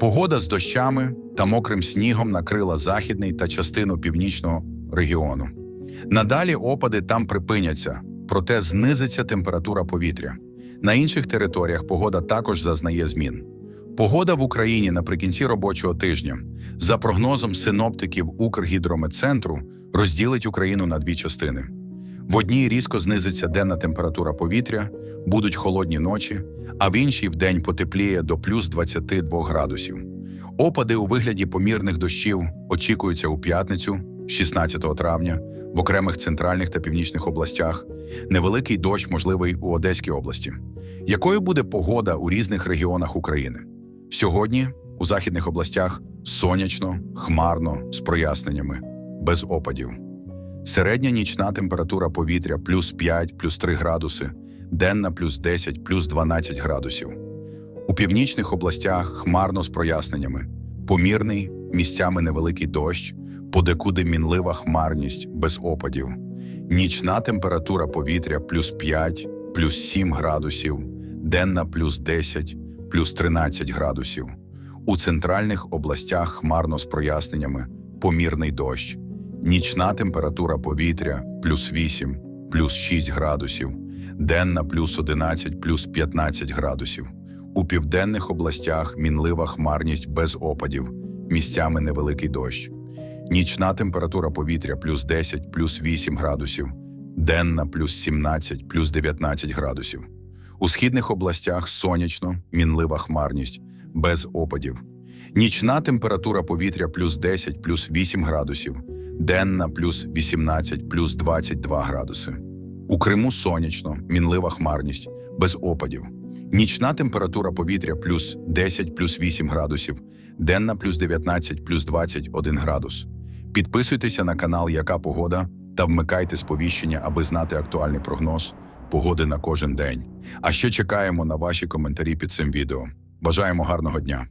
Погода з дощами та мокрим снігом накрила західний та частину північного регіону. Надалі опади там припиняться, проте знизиться температура повітря. На інших територіях погода також зазнає змін. Погода в Україні наприкінці робочого тижня, за прогнозом синоптиків Укргідрометцентру, розділить Україну на дві частини. В одній різко знизиться денна температура повітря, будуть холодні ночі, а в іншій вдень потепліє до плюс 22 градусів. Опади у вигляді помірних дощів очікуються у п'ятницю, 16 травня, в окремих центральних та північних областях. Невеликий дощ можливий у Одеській області. Якою буде погода у різних регіонах України? Сьогодні у західних областях сонячно, хмарно, з проясненнями, без опадів. Середня нічна температура повітря плюс 5, плюс 3 градуси, денна плюс 10, плюс 12 градусів. У північних областях хмарно з проясненнями, помірний, місцями невеликий дощ, подекуди мінлива хмарність без опадів. Нічна температура повітря плюс 5, плюс 7 градусів, денна плюс 10, плюс 13 градусів. У центральних областях хмарно з проясненнями, помірний дощ. Нічна температура повітря плюс 8, плюс 6 градусів, денна плюс 11, плюс 15 градусів. У південних областях мінлива хмарність без опадів, місцями невеликий дощ. Нічна температура повітря плюс 10, плюс 8 градусів, денна плюс 17, плюс 19 градусів. У східних областях сонячно, мінлива хмарність, без опадів. Нічна температура повітря плюс 10, плюс 8 градусів, денна плюс 18, плюс 22 градуси. У Криму сонячно, мінлива хмарність, без опадів. Нічна температура повітря плюс 10, плюс 8 градусів, денна плюс 19, плюс 21 градус. Підписуйтеся на канал Яка Погода та вмикайте сповіщення, аби знати актуальний прогноз погоди на кожен день. А ще чекаємо на ваші коментарі під цим відео. Бажаємо гарного дня!